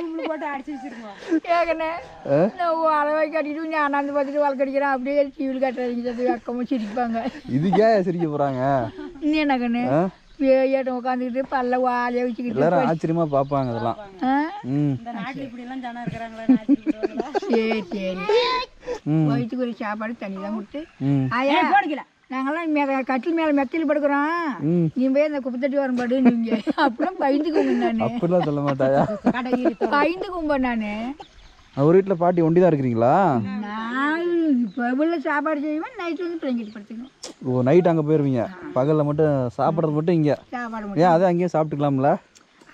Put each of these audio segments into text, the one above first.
ரூம்ல போட்டு அடிச்சு வச்சிருக்கோம். கேட்கணே நான் அளவாய் கட்டிட்டு பார்த்துட்டு அப்படியே டிவியில் கட்டுறீங்க அக்கமும் சிரிப்பாங்க. இதுக்கே சிரிக்க போறாங்க? இன்னும் என்ன கண்ணு? பேயாட்டம் உட்காந்துக்கிட்டு பல்ல வாழைய வச்சுக்கிட்டு எல்லாரும் ஆச்சரியமா பார்ப்பாங்க அதெல்லாம்? சரி சரி. வயிற்றுக்கு ஒரு சாப்பாடு தண்ணி தான் கொடுத்து. ம். ஆயா. போடுக்கல நாங்கெல்லாம் மே கட்டில் மேலே மெத்தையில் படுக்கிறோம். நீ போய் அந்த குப்பத்தட்டி வரும்பாடு நீங்க அப்படிலாம் பயந்துக்குங்க நான். அப்படிலாம் சொல்ல மாட்டாயா? கடையில் பயந்துக்கும்பா நான். அவர் வீட்டில் பாட்டி ஒண்டி தான் இருக்கிறீங்களா? நான் உள்ள சாப்பாடு செய்வேன் நைட்டு வந்து பிள்ளைங்கிட்டு படுத்துக்கணும். ஓ நைட் அங்கே போயிருவீங்க. பகலில் மட்டும் சாப்பிட்றது மட்டும் இங்கே. சாப்பாடு ஏன் அதை அங்கேயே சாப்பிட்டுக்கலாம்ல?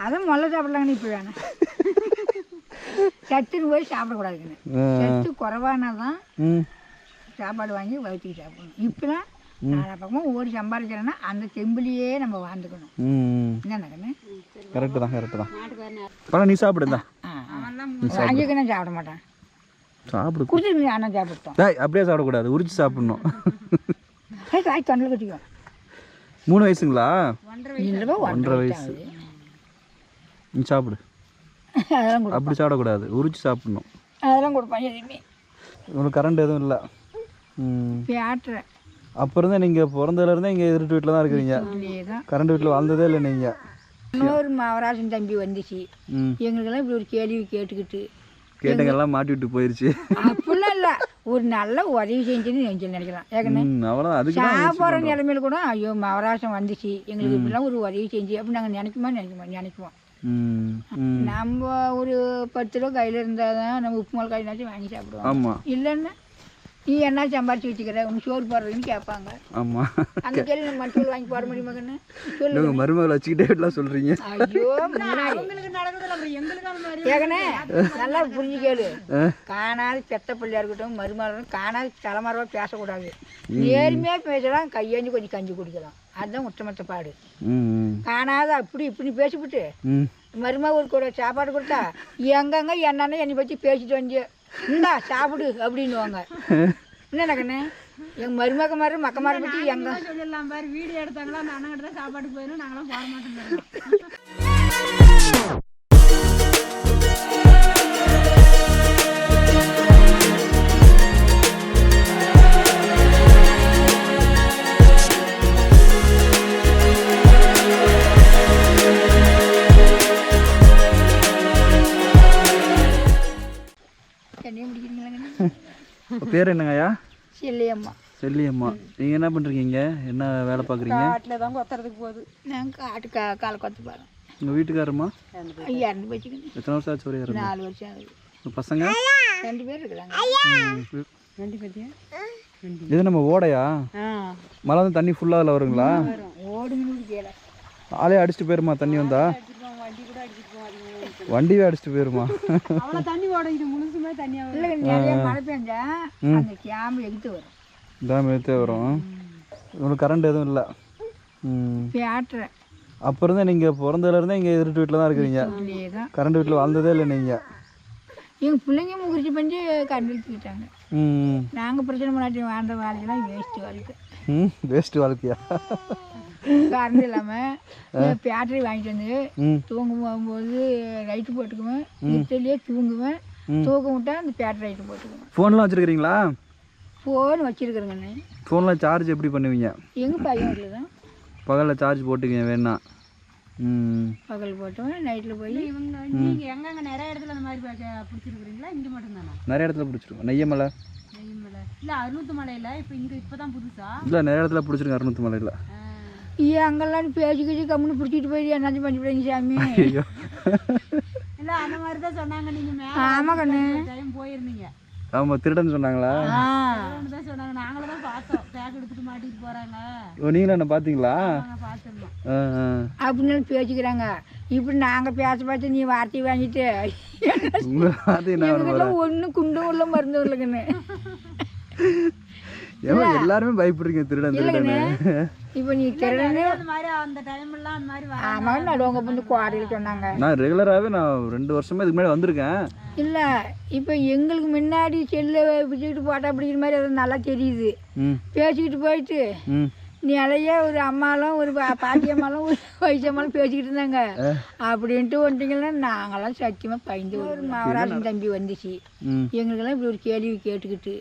அதான் முதல்ல சாப்பிடலாங்கன்னு இப்போ வேணாம். சத்துன்னு போய் சாப்பிடக்கூடாதுங்கண்ணே. சத்து குறைவானா தான் சாப்பாடு வாங்கி வயிற்றுக்கு சாப்பிடணும். இப்போலாம் நான் பக்கமாக ஓடி சம்பாதிக்கிறேன்னா அந்த தெம்புலையே நம்ம வாழ்ந்துக்கணும். ம் என்னண்ணா கண்ணு கரெக்டு தான் கரெக்டு தான். பழம் நீ சாப்பிடுந்தா வாங்கிக்க நான் சாப்பிட. மாட்டேன். சாப்பிடு. குடிச்சிருக்கீங்க அண்ணன் சாப்பிட்டோம் டேய் அப்படியே சாப்பிடக்கூடாது. உரிச்சு சாப்பிடணும். காய் தொண்டில் கட்டிக்கும் மூணு வயசுங்களா? ஒன்றரை வயசு. நீ சாப்பிடு. அதெல்லாம் கொடு அப்படி சாப்பிடக்கூடாது. உரிச்சு சாப்பிடணும். அதெல்லாம் கொடுப்பாங்க எதுவுமே. உங்களுக்கு கரண்ட் எதுவும் இல்லை. ம். பேட்டுறேன் அப்போ இருந்தே நீங்கள் பிறந்ததுலேருந்தே இங்கே இருட்டு வீட்டில் தான் இருக்கிறீங்க. கரண்ட் வீட்டில் வாழ்ந்ததே இல்லை நீங்கள் இன்னொரு மவராசன் தம்பி வந்துச்சு. எங்களுக்கெல்லாம் இப்படி ஒரு கேள்வி கேட்டுக்கிட்டு. கேட்டங்கெல்லாம் மாட்டி விட்டு போயிருச்சு. அப்படிலாம் இல்லை. ஒரு நல்ல உதவி செஞ்சுன்னு நெஞ்சு நினைக்கலாம். தான் சாப்பிட்ற நிலைமையில கூட ஐயோ மவராசம் வந்துச்சு. எங்களுக்கு இப்படிலாம் ஒரு உதவி செஞ்சு அப்படி நாங்கள் நினைக்குமா நினைக்குமா நினைக்குவோம். நம்ம ஒரு பத்து ரூபா கையில் இருந்தால் தான் நம்ம உப்பு மிளகா காய்னாச்சும் வாங்கி சாப்பிடுவோம். இல்லைன்னா நீ என்ன சம்பாரிச்சு வச்சுக்கிற? உன் சோறு போடுறதுன்னு கேட்பாங்க. ஆமாம் அந்த கேள்வி நம்ம மற்றவர்கள் வாங்கி போட முடியுமா கண்ணு? சொல்லு மருமகளை வச்சுக்கிட்டே இப்படிலாம் சொல்கிறீங்க ஐயோ ஏகனே நல்லா புரிஞ்சு கேளு. காணாத பெத்த பிள்ளையா இருக்கட்டும் மருமகளும் காணாத தலைமறைவா பேசக்கூடாது. நேர்மையா பேசலாம் கையேந்தி கொஞ்சம் கஞ்சி குடிக்கலாம். அதுதான் உத்தமத்த பாடு. காணாத அப்படி இப்படி பேசிவிட்டு ம். மருமகள் கூட சாப்பாடு கொடுத்தா எங்கங்க என்னன்னு என்னை பற்றி பேசிட்டு வந்து இந்தா சாப்பிடு அப்படின்னுவாங்க. என்ன கண்ணு எங்கள் மருமக மாதிரி மக்க மாதிரி பற்றி எங்க சொல்லிடலாம் பாரு வீடியோ எடுத்தாங்களா? அந்த அண்ணன் கிட்ட சாப்பாட்டுக்கு போயிடும் நாங்களாம் போட மாட்டோம் பேர் என்னங்கய்யா? செல்லியம்மா. செல்லியம்மா. நீங்கள் என்ன பண்ணுறீங்க என்ன வேலை பார்க்குறீங்க காட்டில் தான் கொத்துறதுக்கு போகுது. நாங்கள் காட்டு கா காலை கொத்து பாருங்க உங்கள் வீட்டுக்காரம்மா இறந்து போச்சுக்கணும் எத்தனை வருஷம் ஆச்சு ஒரே இறந்து? நாலு வருஷம் ஆகுது. பசங்க? ரெண்டு பேர் இருக்கிறாங்க. இது நம்ம ஓடையா? மழை வந்து தண்ணி ஃபுல்லாக அதில் வருங்களா? ஆளே அடிச்சுட்டு போயிருமா தண்ணி வந்தா? வண்டியே அடிச்சுட்டு போயிருமா? ஓடிக்குது முழுசுமே தண்ணியாக இல்லை நிறைய மழை பெஞ்சா அந்த கேம்பு எகுத்து வரும். டேம் எடுத்தே வரும். உங்களுக்கு கரண்ட் எதுவும் இல்லை? ம். பேட்டுறேன் அப்போ இருந்தே நீங்கள் பிறந்ததுலேருந்தே இங்கே இருட்டு வீட்டில் தான் இருக்கிறீங்க. கரண்ட் வீட்டில் வாழ்ந்ததே இல்லை நீங்கள் எங்கள் பிள்ளைங்க முகிரிச்சு பண்ணி கண்டு எடுத்துக்கிட்டாங்க. ம் நாங்கள் பிரச்சனை பண்ணாட்டி வாழ்ந்த வாழ்க்கைலாம் வேஸ்ட்டு வாழ்க்கை. ம் வேஸ்ட் வாழ்க்கையா? கரண்ட் இல்லாமல் பேட்டரி வாங்கிட்டு வந்து ம். தூங்க போகும்போது லைட்டு போட்டுக்குவேன். இருட்டிலேயே தூங்குவேன். தூக்க விட்டா அந்த பேட்டரி லைட்டு போட்டுக்குவேன். ஃபோன்லாம் வச்சுருக்கிறீங்களா? ஃபோன் வச்சுருக்குறேங்கண்ணே ஃபோனில் சார்ஜ் எப்படி பண்ணுவீங்க? எங்கள் பையன் வீட்டில் தான். பகலில் சார்ஜ் போட்டுக்கங்க வேணா. ம். பகல் போட்டுவேன் நைட்டில் போய். இவங்க நீங்கள் எங்கெங்க நிறைய இடத்துல அந்த மாதிரி பிடிச்சிருக்கிறீங்களா? இங்கே மட்டும்தானா? நிறைய இடத்துல பிடிச்சிருக்கோம். நெய்யமலை நெய்மலை இல்லை அறுநூத்து மலையில் இப்போ இங்கே இப்போ தான் புதுசா? இல்லை நிறைய இடத்துல பிடிச்சிருக்கேன் அறுநூத்து மலையில் ஏன் அங்கெல்லாம் பேசிக்கிச்சு கம்முன்னு பிடிச்சிட்டு போய் என்னாச்சும் பண்ணி விடுங்க சாமி. ஐயோ. இல்லை அந்த மாதிரி தான் சொன்னாங்க நீங்கள் ஆமாம் கண்ணு. டைம் போயிருந்தீங்க. ஆமாம் திருடன் சொன்னாங்களா? தான் சொன்னாங்க. நாங்களும் தான் பார்த்தோம். பேக் எடுத்துட்டு மாட்டிட்டு போகிறாங்க ஓ நீங்களும் என்ன பார்த்தீங்களா? நாங்கள் பார்த்துருந்தோம். ஆ ஆ. அப்படின்னு பேசிக்கிறாங்க. இப்படி நாங்கள் பேச பார்த்து நீ வார்த்தை வாங்கிட்டு ஒன்றும் குண்டும் உள்ள மருந்து இல்லைங்கண்ணு ஏமா எல்லாருமே பயப்படுறீங்க திருடன் திருடன்னு. இப்போ நீ திருடனே அந்த மாதிரி அந்த டைம்லாம் அந்த மாதிரி வர ஆமாம் நடுவங்க வந்து குவாரியில் சொன்னாங்க. நான் ரெகுலராகவே நான் ரெண்டு வருஷமா இதுக்கு முன்னாடி வந்திருக்கேன். இல்லை இப்போ எங்களுக்கு முன்னாடி செல்லை பிடிச்சிக்கிட்டு போட்டா அப்படிங்கிற மாதிரி அது நல்லா தெரியுது. பேசிக்கிட்டு போயிட்டு நிலைய ஒரு அம்மாலும் ஒரு பா- பாட்டி அம்மாலும் ஒரு வயசு அம்மாலும் பேசிக்கிட்டு இருந்தாங்க. அப்படின்ட்டு வந்துட்டீங்கன்னா நாங்களாம் சத்தியமாக பயந்து ஒரு மகராசன் தம்பி வந்துச்சு. எங்களுக்கெல்லாம் இப்படி ஒரு கேள்வி கேட்டுக்கிட்டு.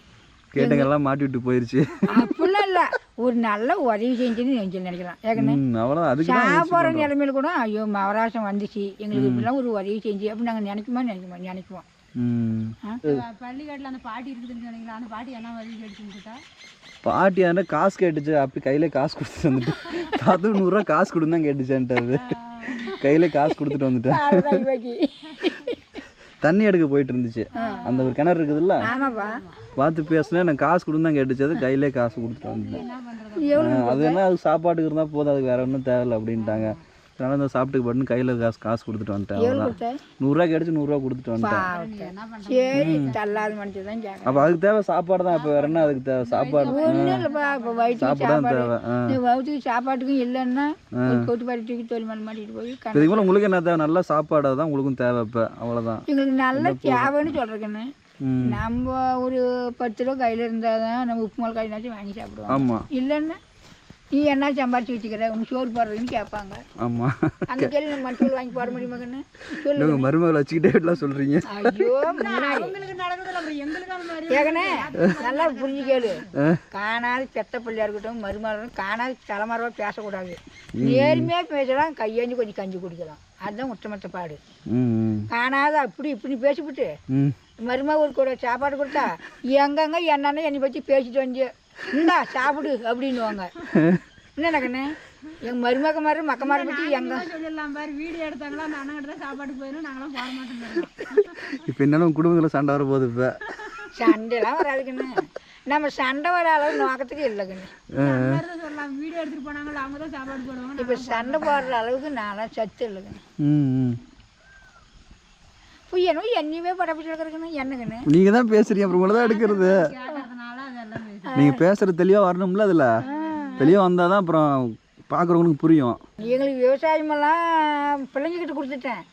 கேட்டங்கெல்லாம் மாட்டி விட்டு போயிருச்சு. அப்படிலாம் இல்லை. ஒரு நல்ல உதவி செஞ்சுன்னு நெஞ்சில் நினைக்கலாம். ம் அவ்வளோதான் அதுக்கு தான் சாப்பிட்ற நிலைமையில கூட ஐயோ மகராசம் வந்துச்சு. எங்களுக்கு இப்படிலாம் ஒரு உதவி செஞ்சு அப்படி நாங்கள் நினைக்குமா நினைக்குமா நினைக்குவோம். பள்ளிக்காட்டில் அந்த பாட்டி இருக்குதுன்னு சொன்னீங்களா? அந்த பாட்டி என்ன வழி கேட்டுக்கிட்டா பாட்டி அந்த காசு கேட்டுச்சு. அப்படி கையில காசு கொடுத்துட்டு வந்துட்டு. தாத்து நூறுரூவா காசு கொடுன்னு தான் கேட்டுச்சான்ட்டு அது கையில காசு கொடுத்துட்டு வந்துட்டேன் தண்ணி எடுக்க போயிட்டு இருந்துச்சு. அந்த ஒரு கிணறு இருக்குதுல்ல? ஆமாப்பா. பார்த்து பேசுனேன் நான் காசு கொடுன்னு தான் கேட்டுச்சு. அது கையிலே காசு கொடுத்துட்டு வந்துட்டேன். அது என்ன அது சாப்பாட்டுக்கு இருந்தால் போதும் அதுக்கு வேற ஒன்றும் தேவையில்ல அப்படின்ட்டாங்க. அதனால இந்த சாப்பிட்டுக்கு பட்டுன்னு கையில் காசு காசு கொடுத்துட்டு வந்துட்டேன் நூறுரூவா கிடைச்சு நூறுரூவா கொடுத்துட்டு வந்துட்டேன். அப்போ அதுக்கு தேவை சாப்பாடு தான் இப்போ வேற என்ன அதுக்கு தேவை? சாப்பாடு. சாப்பாடு தேவை வயிற்றுக்கு சாப்பாட்டுக்கும் இல்லைன்னா பாட்டி மாட்டிட்டு போய் இதுக்கு மேலே உங்களுக்கு என்ன தேவை? நல்ல சாப்பாடு தான் உங்களுக்கும் தேவை இப்போ அவ்வளோதான் எங்களுக்கு நல்ல தேவைன்னு ம் நம்ம ஒரு பத்து ரூபா கையில் இருந்தால் தான் நம்ம உப்பு மிளகாய் காயினாச்சும் வாங்கி சாப்பிடுவோம் ஆமாம் இல்லைன்னா நீ என்ன சம்பாரிச்சு வச்சுக்கிற? உனக்கு சோறு போடுறதுன்னு கேட்பாங்க. ஆமாம் அந்த கேள்வி நம்ம மற்றவர்கள் வாங்கி போட முடியுமா கண்ணு? சொல்லு. நீங்கள் மருமகளை வச்சுக்கிட்டே இப்படிலாம் சொல்கிறீங்க ஐயோ கேக்கனே நல்லா புரிஞ்சு கேளு. காணாத பெத்த பிள்ளையா இருக்கட்டும் மருமகளும் காணாத தலைமறைவா பேசக்கூடாது. நேர்மையா பேசலாம் கையேந்தி கொஞ்சம் கஞ்சி குடிக்கலாம். அதுதான் உத்தமத்த பாடு. காணாத அப்படி இப்படி பேசிவிட்டு ம் மருமக கூட சாப்பாடு கொடுத்தா எங்கங்க என்னன்னு என்னை பற்றி பேசிட்டு வந்து இந்தா சாப்பிடு அப்படின்னுவாங்க. என்ன கண்ணு எங்கள் மருமக மாதிரி மக்க மாதிரி பற்றி எங்க சொல்லிடலாம் பாரு வீடியோ எடுத்தாங்களா அந்த அண்ணன் கிட்ட சாப்பாட்டுக்கு போயிடும் நாங்களாம் போட மாட்டோம் இப்போ என்னென்ன உங்கள் குடும்பத்தில் சண்டை வர போகுது இப்போ. சண்டைலாம் வராதுக்குன்னு. நம்ம சண்டை வர அளவு நோக்கத்துக்கு இல்லைங்கண்ணு சொல்லலாம். வீடியோ எடுத்துட்டு போனாங்களா அவங்க தான் சாப்பாடு போடுவாங்க இப்போ சண்டை போடுற அளவுக்கு நான்லாம் சத்து இல்லைங்க ம் ம் இப்போ என்ன என்னையுமே படப்பிச்சு இருக்கிறதுக்குன்னு என்னங்கண்ணு நீங்கள் தான் பேசுறீங்க அப்புறம் உங்களை தான் எடுக்கிறது. கேட்டதுனால அதெல்லாம் பேசு. நீங்கள் பேசுகிறது தெளிவாக வரணும்ல அதில்? தெளிவாக வந்தால் தான் அப்புறம் பார்க்குறவங்களுக்கு புரியும். எங்களுக்கு விவசாயமெல்லாம் பிள்ளைங்கக்கிட்ட கொடுத்துட்டேன்.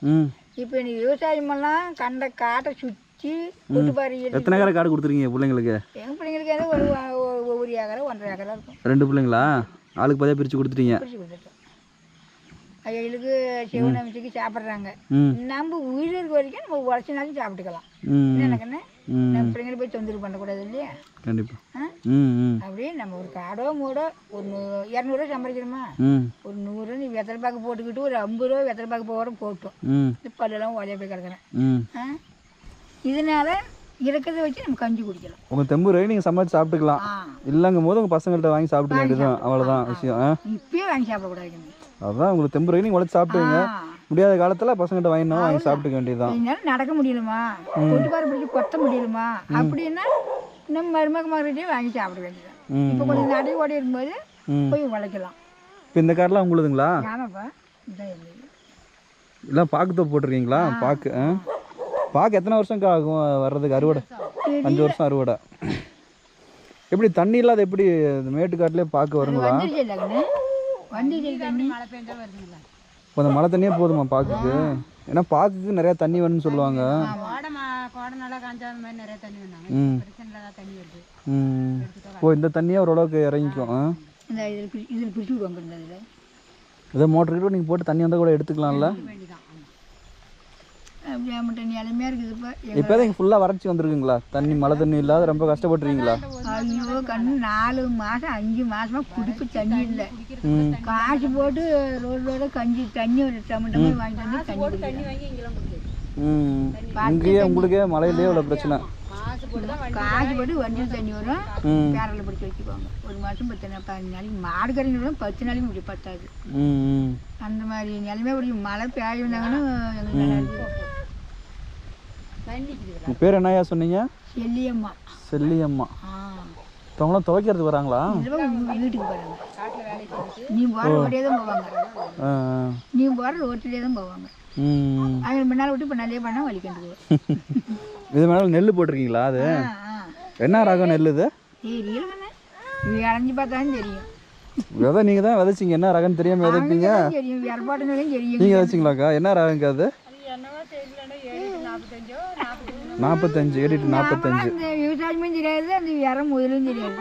இப்போ எனக்கு விவசாயமெல்லாம் கண்ட காட்டை சுற்றி எத்தனை ஏக்கரை காடு கொடுத்துருக்கீங்க பிள்ளைங்களுக்கு? எங்கள் பிள்ளைங்களுக்கு ஒரு ஒரு- ஏக்கரை ஒன்றரை ஏக்கரா இருக்கும். ரெண்டு பிள்ளைங்களா? ஆளுக்கு பாதியாக பிரித்து கொடுத்துட்டீங்க. ஐயலுக்கு சிவனமிச்சுக்கு சாப்பிட்றாங்க. நம்ம உயிர் இருக்க வரைக்கும் நம்ம உடச்சினாலும் சாப்பிட்டுக்கலாம். எனக்குன்னு நம்ம பிள்ளைங்களை போய் தொந்தரவு பண்ணக்கூடாது இல்லையா? கண்டிப்பாக அப்படியே நம்ம ஒரு காடோ மூடோ ஒரு இரநூறுவா சம்பாதிக்கிறோமா ஒரு நூறு நீ வெத்தலை பாக்கு போட்டுக்கிட்டு ஒரு ஐம்பது ரூபா வெத்தலை பாக்கு போட போட்டோம். இந்த பல்லெல்லாம் உதவி போய் கிடக்குறேன். இதனால இருக்கிறத வச்சு நம்ம கஞ்சி குடிக்கலாம். உங்கள் தெம்பு ரவி நீங்கள் சமைச்சு சாப்பிட்டுக்கலாம். இல்லைங்கும் போது உங்கள் பசங்கள்ட்ட வாங்கி சாப்பிட்டுக்க வேண்டியதுதான். அவ்வளோதான் விஷயம். இப்பயே வாங்கி சாப்பிடக்கூடாதுங்க அதான் உங்களுக்கு தெம்பு ரவி நீங்கள் உழைச்சி சாப்பிட்டுங்க ஆ. முடியாத காலத்தில் பசங்கள்ட்ட வாங்கினா வாங்கி சாப்பிட்டுக்க வேண்டியதுதான். என்னால நடக்க முடியலமா? கொட்டுப்பாறை பிடிச்சி கொத்த முடியலமா? அப்படின்னா நம்ம மருமக மகர்கிட்டயே வாங்கி சாப்பிட வேண்டியதான் இப்போ கொஞ்சம் நடை ஓடி இருக்கும்போது போய் உழைக்கலாம். இப்போ இந்த கார்லாம் உங்களுதுங்களா? ஆமாப்பா இல்லை பாக்கு தோப்பு போட்டிருக்கீங்களா? பாக்கு பாக்கு எத்தனை வருஷம் ஆகும் வர்றதுக்கு அறுவடை? அஞ்சு வருஷம் அறுவடை. எப்படி தண்ணி இல்லாத எப்படி இந்த மேட்டுக்காட்டிலே பாக்கு வருங்களா? தண்ணி மழை பெஞ்சா வருதுங்களா? இப்போ அந்த மழை தண்ணியே போதுமா பாக்குக்கு ஏன்னா பாக்குக்கு நிறையா தண்ணி வேணும்னு சொல்லுவாங்க. மா ம். ஓ இந்த தண்ணியே ஓரளவுக்கு இறங்கிக்கும். இதில் பிரிச்சு விடுவாங்க இதில். இதோ மோட்டர் கிட்ட நீங்கள் போட்டு தண்ணி வந்தால் கூட எடுத்துக்கலாம்ல? மட்டும் நிலைமையாக இருக்குது இப்போ. இப்போ ஃபுல்லாக வறட்சி வந்திருக்குங்களா? தண்ணி மழை தண்ணி இல்லாத ரொம்ப கஷ்டப்பட்டுறீங்களா ஐயோ கண்ணு நாலு மாதம் அஞ்சு மாதமாக குடிக்க தண்ணி இல்லை. காசு போட்டு ரோடு ரோட கஞ்சி தண்ணி ஒரு டமட்டமே வாங்கிட்டு வந்து தண்ணி இங்கேயே உங்களுக்கே மழையிலேயே இவ்வளோ பிரச்சனை. காசு போட்டு வண்டியில் தண்ணி வரும் பேரில் பிடிச்சி வச்சுக்குவாங்க ஒரு மாதம் பத்து நாள் பதினஞ்சு நாளைக்கு மாடு விட பத்து நாளைக்கு முடியும் பத்தாது. அந்த மாதிரி நிலைமை பிடிக்கும் மழை பெய்யுனாங்கன்னா எங்களுக்கு பேர் என்னய்யா சொன்னீங்க? செல்லியம்மா. செல்லியம்மா. அவங்களாம் துவைக்கிறதுக்கு வராங்களா? வீட்டுக்கு போகிறாங்க செஞ்சு நீ போகிற ரோட்டிலே தான் போவாங்க. நீ போகிற ரோட்டிலே தான் போவாங்க. ம் அவங்க முன்னால் விட்டு இப்போ நல்லே பண்ணால் வலிக்கண்டுக்குவோம் இது மேலே நெல் போட்டிருக்கீங்களா அது? என்ன ரகம் நெல் இது? இறஞ்சி பார்த்தாலும் தெரியும். விதை நீங்கள் தான் விதைச்சிங்க. என்ன ரகம்னு தெரியாமல் விதைப்பீங்க? நீங்கள் விதைச்சிங்களாக்கா? என்ன ரகங்க அது? நாற்பத்தஞ்சோ நாற்பத்தஞ்சு நாற்பத்தஞ்சு எடிட்டு நாற்பத்தஞ்சு அந்த விவசாயமும் தெரியாது அந்த இற முதலும் தெரியாது.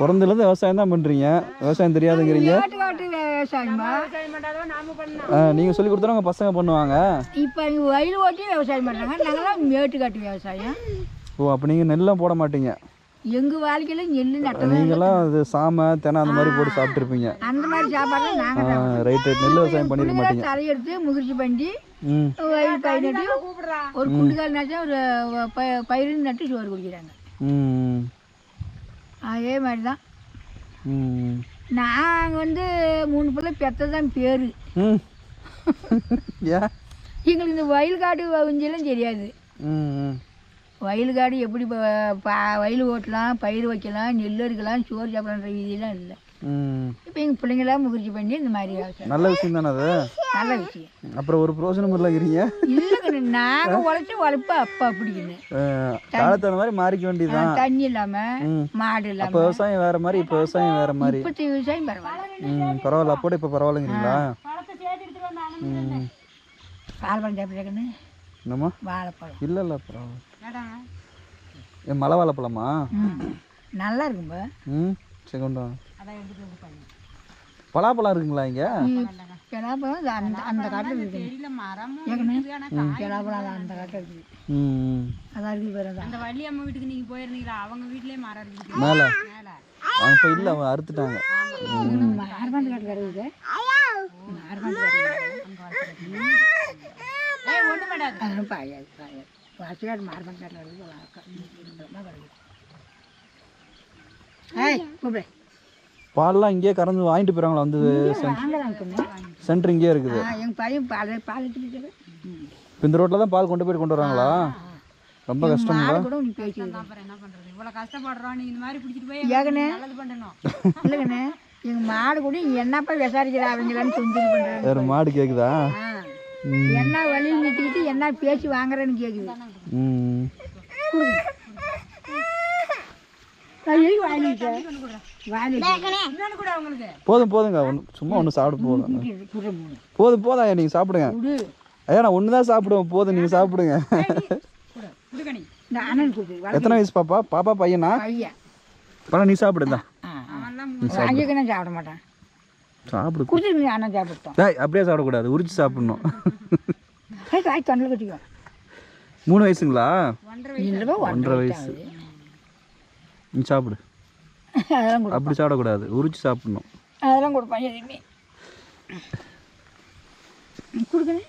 பிறந்ததுலேருந்து விவசாயம் தான் பண்ணுறீங்க விவசாயம் தெரியாதுங்கிறீங்க. நீங்கள் சொல்லி கொடுத்தா உங்கள் பசங்க பண்ணுவாங்க. இப்போ இங்கே வயல் ஓட்டி விவசாயம் பண்ணுறாங்க நாங்களாம் மேட்டுக்காட்டு விவசாயம். ஓ அப்போ நீங்கள் நெல்லாம் போட மாட்டீங்க. எங்கள் வாழ்க்கையில் நெல் நட்டது நீங்களாம் அது சாமை தெனை அந்த மாதிரி போட்டு சாப்பிட்ருப்பீங்க அந்த மாதிரி சாப்பாடு நாங்கள் ரைட் ரைட் நெல் விவசாயம் பண்ணியிருக்க மாட்டீங்க. தலையெடுத்து முதிர்ச்சி பண்ணி வயல் பயிர் நட்டு ஒரு குண்டுகால் நட்டா ஒரு பயிர் நட்டு சோறு குடிக்கிறாங்க. ம். அதே மாதிரி தான் நாங்கள் வந்து மூணு பிள்ளை பெற்றது தான் பேர் எங்களுக்கு இந்த வயல் காடு வஞ்சிலாம் தெரியாது. வயல் காடு எப்படி ப- வயல் ஓட்டலாம் பயிர் வைக்கலாம் நெல் இருக்கலாம் சோறு சாப்பிடன்ற விதியெல்லாம் இல்லை. இப்போ எங்கள் பிள்ளைங்களாம் முயற்சி பண்ணி இந்த மாதிரி நல்ல விஷயம் தானே அது? நல்ல விஷயம். அப்புறம் ஒரு பிரோஜனம் இல்லைங்கிறீங்க இல்லைங்க நாங்கள் உழைச்ச உழைப்பு அப்போ அப்படிங்கன்னு அஹ், காலத்து அந்த மாதிரி மாறிக்க வேண்டியதுதான். தண்ணி இல்லாமல் மாடு அப்போ இல்லாமல் விவசாயம் வேற மாதிரி இப்போ விவசாயம் வேற மாதிரி. இப்போத்தி விவசாயம் பரவாயில்ல. ம் பரவாயில்ல. அப்போட இப்போ பரவாயில்லைங்கிறீங்களா? ம். வாழைப்பழம் சாப்பிட்றேன்னு என்னம்மா? வாழைப்பழம். இல்லை இல்லை பரவாயில்ல மலை வாழைப்பழமா? நல்லா இருக்கும்ப ம் சரி கொண்டு வாங்க பலாப்பழம் இருக்குங்களா இங்கே? அந்த அந்த காட்டில் இருக்குது. இருக்குது, அது அந்த காட்டில் இருக்குது. ம் அதான் இருக்குது வேறு தான் அந்த வள்ளி அம்மா வீட்டுக்கு நீங்க போயிருந்தீங்களா? அவங்க வீட்லயே மரம் இருக்குது. மேலே. அவங்க இப்போ இல்லை அவங்க அறுத்துட்டாங்க. மார்பாண்டு காட்டு கிடக்குது மார்பாண்டு காட்டு ஏய் ஒண்ணு மாட்டாது அதெல்லாம் பாயாது பாயாது வாசிக்காடு மார்பாண்டு காட்டில் ரொம்ப கிடக்குது ஏய் கூப்பிடு. பால்லாம் இங்கேயே கறந்து வாங்கிட்டு போயிறாங்களா வந்து நாங்கள் சென்டர் இங்கேயே இருக்குது. எங்கள் பையன் பால் பால் இப்போ இந்த ரோட்டில் தான் பால் கொண்டு போய் கொண்டு வராங்களா? ரொம்ப கஷ்டம் இவ்வளவு கஷ்டப்படுறோம் நீங்க இந்த மாதிரி பிடிச்சிட்டு போய் ஏகனே. நல்லது பண்ணணும். இல்லைங்கண்ணே எங்கள் மாடு கூட என்னப்பா விசாரிக்கிறா அவங்களான்னு வேறு மாடு கேட்குதா என்ன வழியில் நிறுத்திக்கிட்டு என்ன பேசி வாங்குறேன்னு கேட்குது ம் ஐயோ வாங்கிட்டு வாங்கிட்டு இன்னொன்னு கூட அவங்களுக்கு போதும் போதுங்க. ஒன்று சும்மா ஒன்று சாப்பிட போதும். போதும் போதும் ஐயா நீங்கள் சாப்பிடுங்க. ஐயா நான் ஒன்று தான் சாப்பிடுவேன். போதும் நீங்கள் சாப்பிடுங்க. எத்தனை வயசு பாப்பா? பாப்பா பையனா? பரவாயில்ல நீ நான் சாப்பிட. மாட்டேன். சாப்பிடு. அண்ணன் சாப்பிட்டோம் அப்படியே சாப்பிடக்கூடாது. உரிச்சு சாப்பிடணும். மூணு வயசுங்களா? ஒன்றரை வயசு. சாப்பிடு. அதெல்லாம் கொடு அப்படி சாப்பிடக்கூடாது. உரிச்சு சாப்பிடணும். அதெல்லாம் கொடுப்பான் எதுவுமே. கொடுக்கணும்.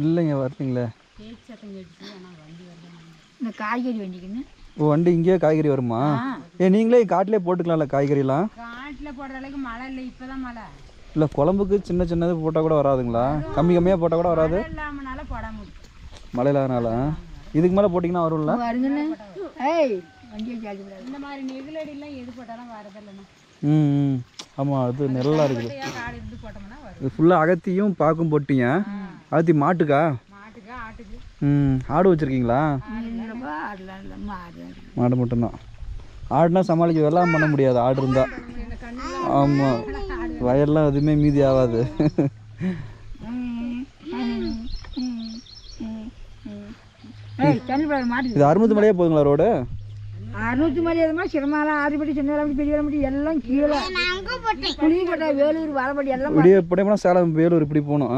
இல்லைங்க வரலீங்களே இந்த காய்கறி வண்டிக்குன்னு. ஓ வண்டி இங்கேயே காய்கறி வருமா? ஏ நீங்களே காட்டிலே போட்டுக்கலாம்ல காய்கறிலாம்? காட்டில் போடுற அளவுக்கு மழை இல்லை இப்பதான் மழை. இல்லை குழம்புக்கு சின்ன சின்னது போட்டால் கூட வராதுங்களா? கம்மி கம்மியாக போட்டால் கூட வராது? இல்லாமனால போடாம இருக்கு. மழை இல்லாதனால இதுக்கு மேலே போட்டிங்கன்னா வரும்ல வருங்கண்ணே ஏய் வண்டியை சார்ஜ் விடாது இந்த மாதிரி நெகிழடிலாம் எது போட்டாலும் வரதில்லைண்ணா. ம் ம். ஆமாம் அது நல்லா இருக்குது. இது ஃபுல்லாக அகத்தியும் பாக்கும் போட்டீங்க. அகத்தி மாட்டுக்கா? ம் ஆடு வச்சுருக்கீங்களா? மாடு. மட்டும்தான். ஆடுனா சமாளிக்க வெள்ளாம் பண்ண முடியாது ஆடு இருந்தால் ஆமாம் வயல்லாம் எதுவுமே மீதி ஆகாது ஏய் தண்ணி போட மாட்டுக்கு இது அறுநூத்தி மலையே போதுங்களா ரோடு? அறுநூத்தி மணி எதுமா? சிரமாலாம் ஆறுபடி பெரிய வேலைப்படி எல்லாம் கீழே. புளியப்பட்டா வேலூர் வரப்படி எல்லாம் இப்படியே இப்படியே போனால் சேலம் வேலூர் இப்படி போகணும்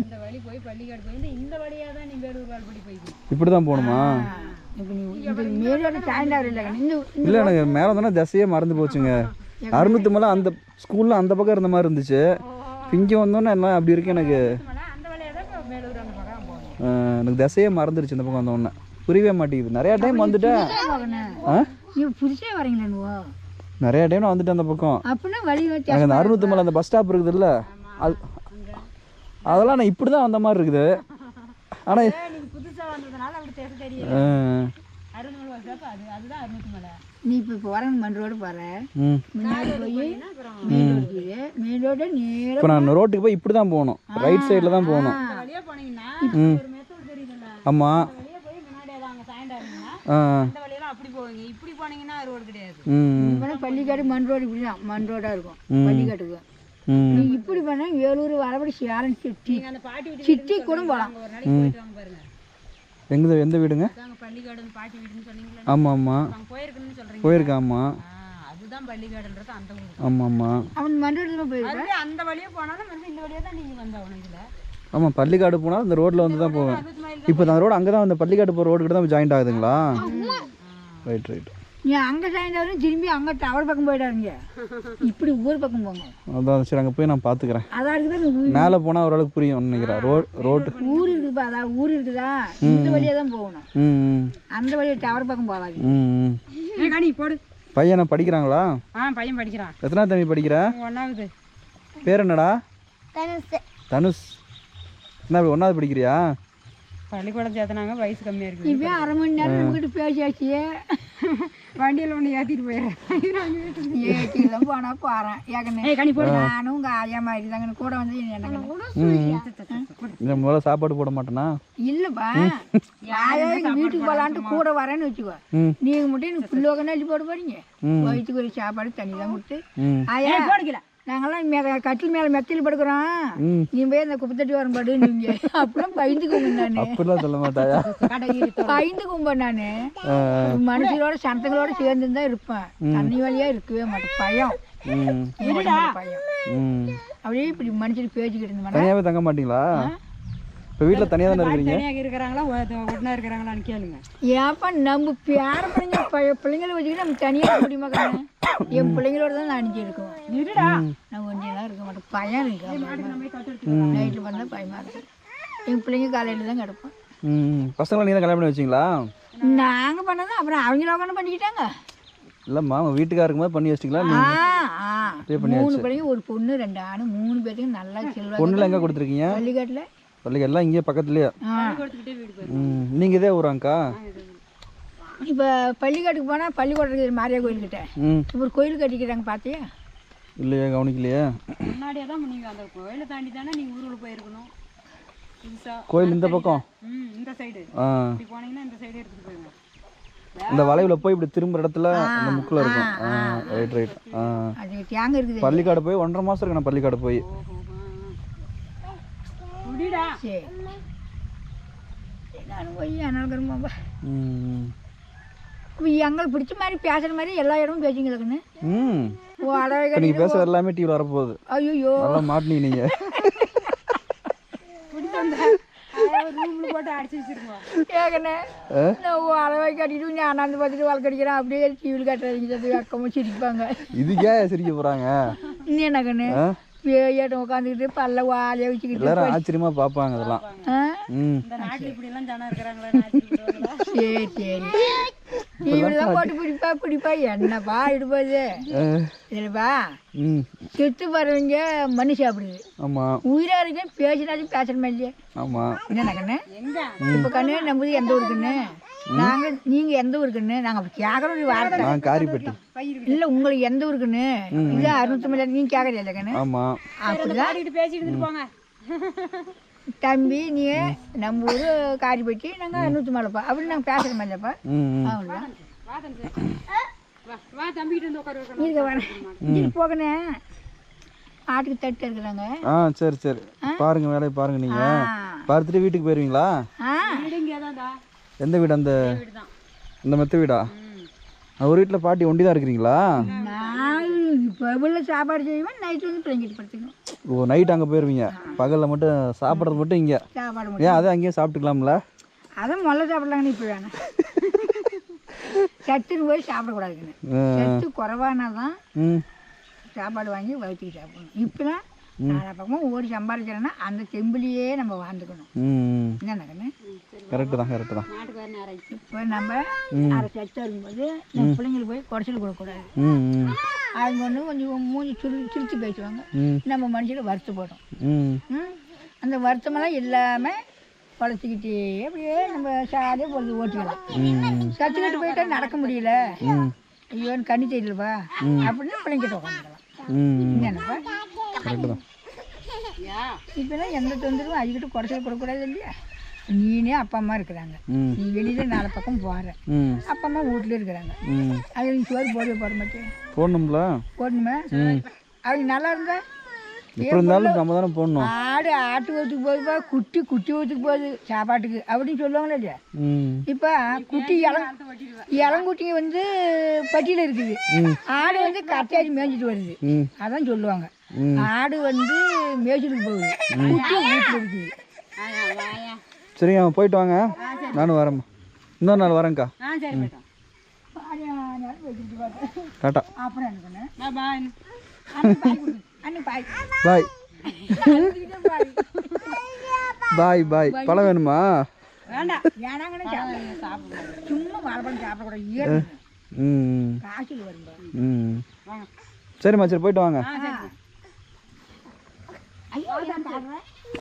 இந்த வழி போய் பள்ளிக்காடு போய் இந்த வழியாக தான் நீ வேலூர் வால்படி போய்க்கு இப்படி தான் போகணுமா? இல்லை எனக்கு மேலே தானே திசையே மறந்து போச்சுங்க. அறுநூத்தி மலை அந்த ஸ்கூலில் அந்த பக்கம் இருந்த மாதிரி இருந்துச்சு. இங்கே வந்தோன்னே எல்லாம் அப்படி இருக்கு எனக்கு. எனக்கு திசையே மறந்துருச்சு இந்த பக்கம் வந்தோடனே புரியவே மாட்டேங்குது. நிறையா டைம் வந்துட்டேன். நிறையா டைம் நான் வந்துட்டேன் அந்த பக்கம். எனக்கு அந்த அறுநூத்தி மலை அந்த பஸ் ஸ்டாப் இருக்குதுல்ல அது அதெல்லாம் நான் இப்படி தான் வந்த மாதிரி இருக்குது. ஆனால் நீ இப்போ வரணும் மண் ரோடு போகிற ம். முன்னாடி போய் மெயின் ரோடு இருக்குது மெயின் ரோடு நேரம் இப்போ நான் ரோட்டுக்கு போய் இப்படி தான் போகணும். ரைட் சைடில் தான் போகணும். ஆமாம் ரோடு ம் இப்போ பள்ளிக்காடு மண் ரோடு இப்படி தான். மண் ரோடாக இருக்கும். பள்ளிக்காட்டுக்கு. ம். நீ இப்படி பண்ணால் வேலூர் வரபடி சேலம் சிட்டி நீங்கள் அந்த பாட்டி வீட்டு சிட்டி கூட போகலாம். எங்க எந்த வீடுங்க? அதாங்க பள்ளிக்காடு பாட்டி வீடுன்னு சொன்னீங்களே. ஆமாம் ஆமாம் போயிருக்குன்னு ஆமாம் அதுதான் பள்ளிக்காடுன்றது அந்த ஊர். ஆமாம் ஆமாம் அவன் மண்டபத்தில் போயிருக்கேன் அதுவே அந்த வழியா போனாலும் வந்து இந்த தான் ஆமாம் பள்ளிக்காடு போனால் இந்த ரோட்டில் வந்து தான் போவேன். இப்போ அந்த ரோடு அங்கே தான் அந்த பள்ளிக்காடு போகிற ரோடு கிட்ட தான் ஜாயிண்ட் ஆகுதுங்களா? ரைட் ரைட் நீ அங்கே சாய்ந்தவரும் திரும்பி அங்கே டவர் பக்கம் போயிடாதீங்க. இப்படி ஊர் பக்கம் போங்க. அதான் சரி அங்கே போய் நான் பார்த்துக்கிறேன் அதான் இருக்குது மேலே போனால் ஓரளவுக்கு புரியும் நினைக்கிறேன். Road road. ஊர் இருக்குப்பா அதான் ஊர் இருக்குதா? இந்த வழியாக தான் போகணும். அந்த வழியாக டவர் பக்கம் போகாதீங்க. ம் ம். ஏ கனி போடு. பையனை படிக்கிறாங்களா? ஆ பையன் படிக்கிறான். எத்தனாவது தம்பி படிக்கிற? ஒன்னாவது. பேர் என்னடா? தனுஷ். என்ன இப்படி ஒன்றாவது படிக்கிறியா? பள்ளிக்கூடம் சேர்த்தனாங்க வயசு கம்மியா இருக்கு. இப்போ அரை மணி நேரம் நம்மகிட்ட பேசியாச்சு. வண்டியில ஒன்று ஏத்திட்டு போயிடுறேன் ஏற்றிலாம் போனால் போகிறேன் ஏக்கண்ணே ஏய் கனி போடு நானும் உங்கள் ஆயா மாதிரி தாங்க கூட வந்து இந்த முதல்ல சாப்பாடு போட மாட்டேனா இல்லைப்பா யாரோ எங்கள் வீட்டுக்கு போகலான்ட்டு கூட வரேன்னு வச்சுக்கோ நீங்கள் மட்டும் எனக்கு புல்லோக அள்ளி போட போறீங்க. வயிற்றுக்கு ஒரு சாப்பாடு தண்ணி தான் கொடுத்து ஆயா நாங்கெல்லாம் மே கட்டில் மேலே மெத்தையில் படுக்கிறோம். நீ போய் அந்த குப்பத்தட்டி வரும் படு நீங்க. அப்படிலாம் பயந்துக்குங்க நான். அப்படிலாம் சொல்ல மாட்டாயா? பயந்துக்கும்ப நான். மனுஷங்களோட சனத்தங்களோட சேர்ந்து தான் இருப்பேன் தண்ணி வழியா இருக்கவே மாட்டேன். பயம். பயம் அப்படியே இப்படி மனுஷன் பேசிக்கிட்டு இருந்தேன் தங்க மாட்டீங்களா? இப்போ வீட்டில் தனியாக தானே இருக்கிறீங்க? தனியாக இருக்கிறாங்களா ஒன்றா இருக்கிறாங்களான்னு கேளுங்க. ஏப்பா நம்ம பேர பிள்ளைங்க பிள்ளைங்களை வச்சுக்கிட்டு நம்ம தனியாக முடியுமா கண்ணு? என் பிள்ளைங்களோட தான் நான் அணிஞ்சு இருக்கோம். இருடா. நான் கொஞ்சம் இருக்க மாட்டேன். பயம் இருக்கு. நைட்டில் வந்தால் பயமாக இருக்கும் எங்கள் பிள்ளைங்க காலையில் தான் கிடப்போம் ம். பசங்களை நீ தான் கல்யாணம் பண்ணி வச்சிங்களா? நாங்கள் பண்ணது அப்புறம் அவங்கள உட்காந்து பண்ணிக்கிட்டாங்க. இல்லைம்மா உங்கள் வீட்டுக்காருக்கு மாதிரி பண்ணி வச்சிங்களா ஆ ஆ. அப்படியே மூணு பிள்ளைங்க ஒரு பொண்ணு ரெண்டு ஆணு மூணு பேத்துக்கும் நல்லா செல்வா பொண்ணுல எங்கே கொடுத்துருக்கீங்க? பள்ளிக்காட்டில். பள்ளிக்கு எல்லாம் இங்கே பக்கத்துலேயே. நீங்கள் இதே ஊராங்க்கா இப்போ பள்ளிக்காட்டுக்கு போனால் பள்ளிக்கூடத்துக்கு மாரியா கோயில்கிட்ட? இப்போ ஒரு கோயில் கட்டிக்கிறாங்க பார்த்தியா இல்லையே கவனிக்கலையே? முன்னாடியே தான் நீங்கள் அந்த கோயிலை தாண்டி தானே நீங்கள் ஊருக்குள்ள போயிருக்கணும். கோயில் இந்த பக்கம்? இந்த சைடு. போனீங்கன்னா இந்த சைடு எடுத்துட்டு போயிருங்க. இந்த வளைவில் போய் இப்படி திரும்புற இடத்துல அந்த முக்கில் இருக்கும். ஆ ரைட் ரைட் இருக்குது. பள்ளிக்காடு போய் ஒன்றரை மாதம் இருக்கு நான் பள்ளிக்காடு போய். முடிடா சரி. நான் போய் இப்போ எங்களுக்கு பிடிச்ச மாதிரி பேசுகிற மாதிரி எல்லா இடமும் பேசிங்களுக்குன்னு ம். நீங்கள் பேசுகிற எல்லாமே டிவியில் வரப்போகுது. ஐயோ நல்லா மாட்டினீங்க ரூம்ல போட்டு அடிச்சு வச்சிருக்கோம் கேட்கணே அளவை கட்டிட்டு நீ அண்ணாந்து பார்த்துட்டு வளர்க்கடிக்கிறேன் அப்படியே டிவியில் கட்டுறீங்க அக்கமாக சிரிப்பாங்க. இதுக்கே சிரிக்க போகிறாங்க நீ என்ன கண்ணு? ஆ? பேயாட்டம் உட்காந்துக்கிட்டு பல்ல வாலியாக வச்சுக்கிட்டு எல்லாரும் பார்ப்பாங்க அதெல்லாம் சரி சரி. டிவியில் தான் போட்டு பிடிப்பா பிடிப்பா என்னப்பா இடுப்பது? ம். செத்து போகிறவங்க மண்ணு சாப்பிடுது ஆமாம் உயிராக இருக்கேன் பேசினாலும் பேசணுமா இல்லையா? என்ன கண்ணு எங்க? இப்போ கண்ணு நம்மது எந்த ஊருக்குன்னு? நாங்கள் நீங்கள் எந்த ஊருக்குன்னு நாங்கள் அப்படி கேட்குறோம் வார்த்தை. நான் காரிப்பட்டி. இல்லை உங்களுக்கு எந்த ஊருக்குன்னு? இது அறுநூத்தம்பது நீங்கள் கேட்குறீங்க கண்ணு ஆமாம் அப்படிதான். பேசிட்டு இருந்துட்டு போங்க. தம்பி நீ நம்ம ஊர் காரிப்பட்டி நாங்கள் நூற்றி மலைப்பா அப்படி நாங்கள் பேசுகிறோம் இல்லைப்பா ம் ம். அவ்வளோதான் வா தம்பி. வா வா தம்பிக்கிட்ட வந்து உட்கார வைக்கணும் இருக்க வேணாம் இங்கிட்டு போகணே ஆட்டுக்கு தட்டு இருக்கிறாங்க ஆ சரி சரி. பாருங்க வேலையை பாருங்க நீங்க. பார்த்துட்டு வீட்டுக்கு போயிருவீங்களா? எந்த வீடு அந்த அந்த மெத்த வீடா? ஒரு வீட்டில் பாட்டி ஒண்டி தான் இருக்கிறீங்களா உள்ள சாப்பாடு செய்வேன் நைட்டு வந்து பிள்ளைங்கிட்டு படுத்துக்கணும். ஓ நைட் அங்கே போயிருவீங்க. பகலில் மட்டும் சாப்பிட்றது மட்டும் இங்கே. சாப்பாடு ஏன் அதை அங்கேயே சாப்பிட்டுக்கலாம்ல? அதான் முதல்ல சாப்பிடலாங்கன்னு இப்போ வேணாம். சத்துன்னு போய் சாப்பிடக்கூடாதுன்னு. ஆ, சத்து குறைவானா தான் சாப்பாடு வாங்கி வயிற்றுக்கு சாப்பிடணும். இப்போலாம் நாலா பக்கமும் ஓடி சம்பாதிக்கிறேன்னா அந்த செம்பிலேயே நம்ம வாழ்ந்துக்கணும். என்ன கண்ணு கரெக்டு தான் கரெக்டு தான். இப்போ நம்ம அரை சத்து வரும்போது நம்ம பிள்ளைங்களுக்கு போய் குறைச்சல் கொடுக்கக்கூடாது. அவங்க வந்து கொஞ்சம் மூஞ்சி சிரி சிரித்து பேசுவாங்க. நம்ம மனுஷனை வருத்தப்படும் அந்த வருத்தமெல்லாம் இல்லாமல் பழச்சிக்கிட்டே அப்படியே நம்ம சாதியாக பொழுது ஓட்டிக்கலாம். சத்துக்கிட்டு போயிட்டா நடக்க முடியல. ஐயோ கண்ணு தெரியலப்பா அப்படின்னு பிள்ளைங்கிட்ட உட்காந்துக்கலாம் என்னப்பா? ரெண்டு எந்த தொந்தரவும் அதுக்கிட்ட குறைச்சல் கொடுக்கக்கூடாது இல்லையா? நீனே அப்பா அம்மா இருக்கிறாங்க. நீ வெளியில நாலு பக்கம் போற. அப்பா அம்மா வீட்டுல இருக்கிறாங்க. அது நீ சோறு போட போட மாட்டேன் போடணும்ல? போடணுமா? அவங்க நல்லா இருந்தா? இருந்தாலும் நம்ம தானே போடணும். ஆடு ஆட்டு ஊத்துக்கு போகுதுப்பா குட்டி குட்டி ஊத்துக்கு போகுது. சாப்பாட்டுக்கு. அப்படின்னு சொல்லுவாங்களே இல்லையா? இப்போ குட்டி இளம் இளங்குட்டி வந்து பட்டியில் இருக்குது. ஆடு வந்து கட்டாச்சி மேய்ஞ்சிட்டு வருது. அதான் சொல்லுவாங்க. ஆடு வந்து மேய்ச்சலுக்கு போகுது. வீட்டில் இருக்கு. சரிங்க போயிட்டு வாங்க. நானும் வரேம்மா. இன்னொரு நாள் வரேங்க்கா டாட்டா. பாய் பாய். பாய். பழம் வேணுமா? சரிம்மா சரி போயிட்டு வாங்க. 我 got.